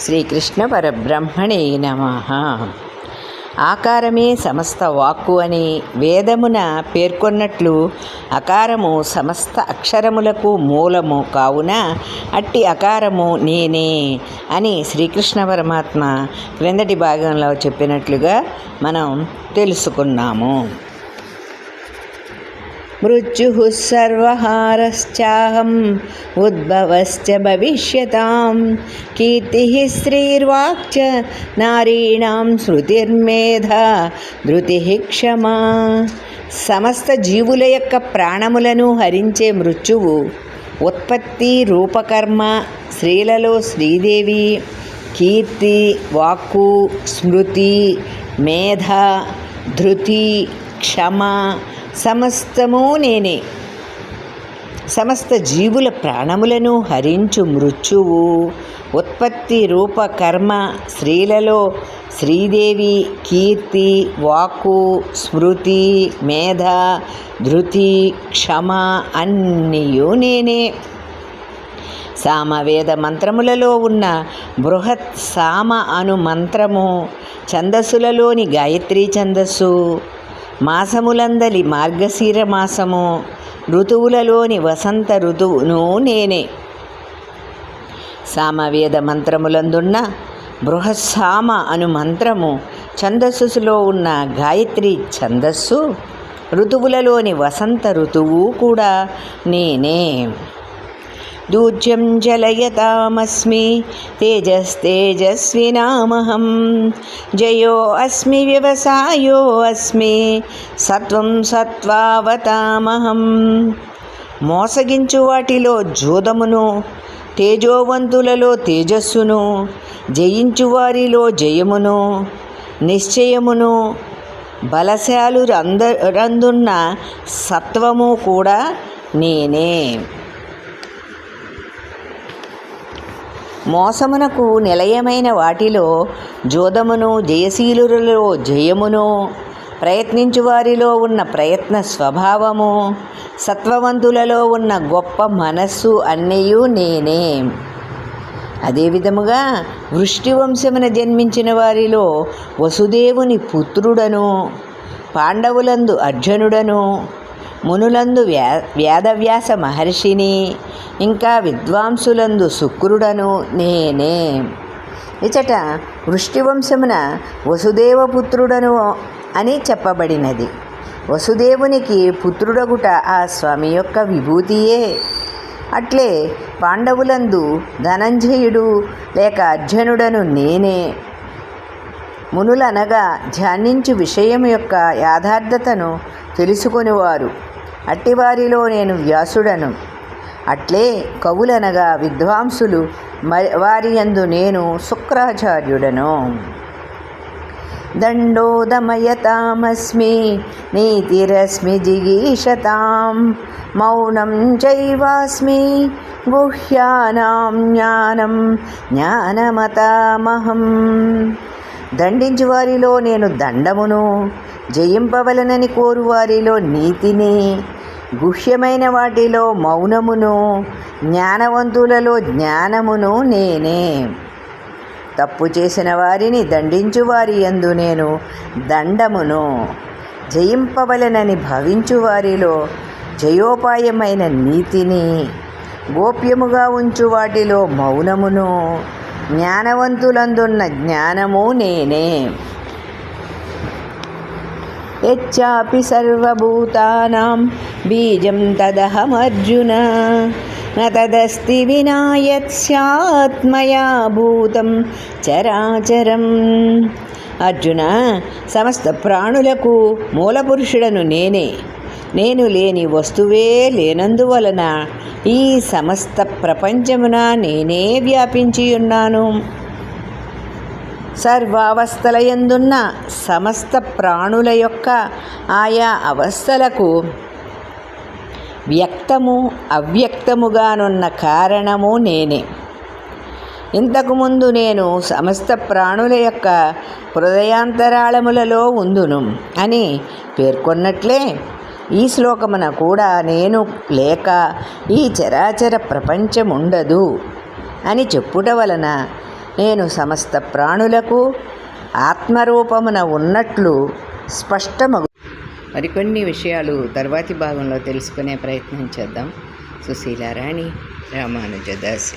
శ్రీకృష్ణ పరబ్రహ్మణే నమ. ఆకారమే సమస్త వాక్కు అని వేదమున పేర్కొన్నట్లు అకారము సమస్త అక్షరములకు మూలము కావున అట్టి అకారము నేనే అని శ్రీకృష్ణ పరమాత్మ క్రిందటి భాగంలో చెప్పినట్లుగా మనం తెలుసుకున్నాము. మృత్యు సర్వహారశ్చాహం ఉద్భవశ్చ భవిష్యతాం. కీర్తి శ్రీర్వాక్చ నారీణాం శృతిర్మేధ ధృతి క్షమా. సమస్త జీవుల యొక్క ప్రాణములను హరించే మృత్యువు ఉత్పత్తి రూపకర్మ స్త్రీలలో శ్రీదేవి. కీర్తి వాక్కు స్మృతి మేధ ధృతి క్షమ సమస్తము నేనే. సమస్త జీవుల ప్రాణములను హరించు మృత్యువు. ఉత్పత్తి రూప కర్మ స్త్రీలలో శ్రీదేవి కీర్తి వాక్కు స్మృతి మేధ ధృతి క్షమ అన్నీయూ నేనే. సామవేద మంత్రములలో ఉన్న బృహత్ సామ అను మంత్రము ఛందస్సులలోని గాయత్రీ ఛందస్సు. మాసములందలి మార్గశీర మాసము. ఋతువులలోని వసంత ఋతువును నేనే. సామవేద మంత్రములందున్న బృహస్సామ అను మంత్రము ఛందస్సులో ఉన్న గాయత్రి ఛందస్సు ఋతువులలోని వసంత ఋతువు కూడా నేనే. దూజ్యం జలయతామస్మి తేజస్తేజస్వినామహం. జయో అస్మి వ్యవసాయో అస్మి సత్వం సత్వావతామహం. మోసగించు వాటిలో జూదమును తేజోవంతులలో తేజస్సును జయించు వారిలో జయమును నిశ్చయమును బలశాలు రంద రందున్న సత్వము కూడా నేనే. మోసమునకు నిలయమైన వాటిలో జోదమును జయశీలులలో జయమును ప్రయత్నించు వారిలో ఉన్న ప్రయత్న స్వభావము సత్వవంతులలో ఉన్న గొప్ప మనస్సు అన్నయూ నేనే. అదేవిధముగా వృష్టి వంశమున జన్మించిన వారిలో వసుదేవుని పుత్రుడను పాండవులందు అర్జునుడను మునులందు వ్యా వేదవ్యాస మహర్షిని ఇంకా విద్వాంసులందు శుక్రుడను నేనే. ఇచట వృష్టివంశమున వసుదేవపుత్రుడను అని చెప్పబడినది. వసుదేవునికి పుత్రుడగుట ఆ స్వామి యొక్క విభూతియే. అట్లే పాండవులందు ధనంజయుడు లేక అర్జునుడను నేనే. మునులనగా ధ్యానించు విషయం యొక్క యాథార్థతను తెలుసుకొనివారు. అట్టివారిలో నేను వ్యాసుడను. అట్లే కవులనగా విద్వాంసులు వారి యందు నేను శుక్రాచార్యుడను. దండోదమయతామస్మి నీతిరస్మి జిగీషతాం మౌనం చైవాస్మి గుహ్యానాం జ్ఞానం జ్ఞానమతామహం. దండించు వారిలో నేను దండమును జయింపవలనని కోరు వారిలో నీతిని గుహ్యమైన వాటిలో మౌనమును జ్ఞానవంతులలో జ్ఞానమును నేనే. తప్పు చేసిన వారిని దండించు వారి యందు నేను దండమును. జయింపవలనని భావించు వారిలో జయోపాయమైన నీతిని. గోప్యముగా ఉంచు వాటిలో మౌనమును. జ్ఞానవంతులందున్న జ్ఞానము నేనే. యచ్చాపి సర్వభూతానాం బీజం తదహమర్జున న తదస్తి వినా భూతం చరాచరం అర్జున సమస్త ప్రాణులకు మూలపురుషుడను నేనే। నేను లేని వస్తువే లేనందువలన ఈ సమస్త ప్రపంచమున నేనే వ్యాపించి ఉన్నాను సర్వావస్థల ఎందున్న సమస్త ప్రాణుల యొక్క ఆయా అవస్థలకు వ్యక్తము అవ్యక్తముగానున్న కారణము నేనే. ఇంతకుముందు నేను సమస్త ప్రాణుల యొక్క హృదయాంతరాళములలో ఉందును అని పేర్కొన్నట్లే ఈ శ్లోకమున కూడా నేను లేక ఈ చరాచర ప్రపంచం ఉండదు అని చెప్పుట వలన నేను సమస్త ప్రాణులకు ఆత్మరూపమున ఉన్నట్లు స్పష్టమగు మరికొన్ని విషయాలు తర్వాతి భాగంలో తెలుసుకునే ప్రయత్నం చేద్దాం. సుశీలారాణి రామానుజదాసి.